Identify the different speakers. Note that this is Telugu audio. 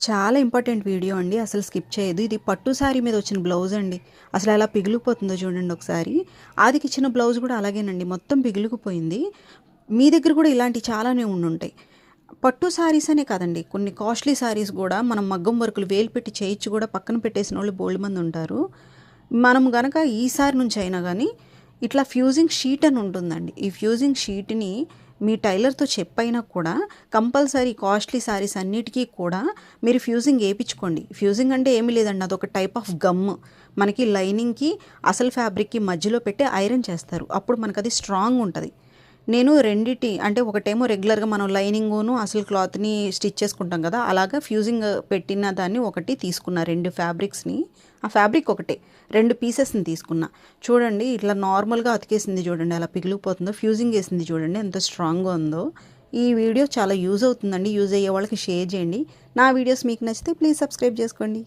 Speaker 1: చాలా ఇంపార్టెంట్ వీడియో అండి అసలు స్కిప్ చేయదు. ఇది పట్టు శారీ మీద వచ్చిన బ్లౌజ్ అండి. అసలు ఎలా పిగిలిపోతుందో చూడండి ఒకసారి. ఆదికి ఇచ్చిన బ్లౌజ్ కూడా అలాగేనండి మొత్తం పిగిలిపోయింది మీ దగ్గర కూడా ఇలాంటి చాలానే ఉండుంటాయి. పట్టు శారీస్ అనే కాదండి కొన్ని కాస్ట్లీ శారీస్ కూడా మనం మగ్గం వర్కులు వేలు పెట్టి చేయించి కూడా పక్కన పెట్టేసిన వాళ్ళు బోల్డ్ మంది ఉంటారు. మనం గనక ఈసారి నుంచి అయినా కానీ ఇట్లా ఫ్యూజింగ్ షీట్ అని ఉంటుందండి. ఈ ఫ్యూజింగ్ షీట్ని మీ టైలర్తో చెప్పైనా కూడా కంపల్సరీ కాస్ట్లీ శారీస్ అన్నిటికీ కూడా మీరు ఫ్యూజింగ్ వేయించుకోండి ఫ్యూజింగ్ అంటే ఏమీ లేదండి. అదొక టైప్ ఆఫ్ గమ్. మనకి లైనింగ్కి అసలు ఫ్యాబ్రిక్కి మధ్యలో పెట్టి ఐరన్ చేస్తారు. అప్పుడు మనకు అది స్ట్రాంగ్ ఉంటుంది. నేను రెండిటి అంటే ఒకటేమో రెగ్యులర్గా మనం లైనింగును అసలు క్లాత్ని స్టిచ్ చేసుకుంటాం కదా అలాగా ఫ్యూజింగ్ పెట్టిన దాన్ని ఒకటి తీసుకున్నా రెండు ఫ్యాబ్రిక్స్ని. ఆ ఫ్యాబ్రిక్ ఒకటే రెండు పీసెస్ని తీసుకున్నా. చూడండి ఇట్లా నార్మల్గా అతికేసింది చూడండి అలా పిగిలిపోతుందో ఫ్యూజింగ్ వేసింది చూడండి ఎంత స్ట్రాంగ్గా ఉందో. ఈ వీడియో చాలా యూజ్ అవుతుందండి యూజ్ అయ్యే వాళ్ళకి షేర్ చేయండి. నా వీడియోస్ మీకు నచ్చితే ప్లీజ్ సబ్స్క్రైబ్ చేసుకోండి.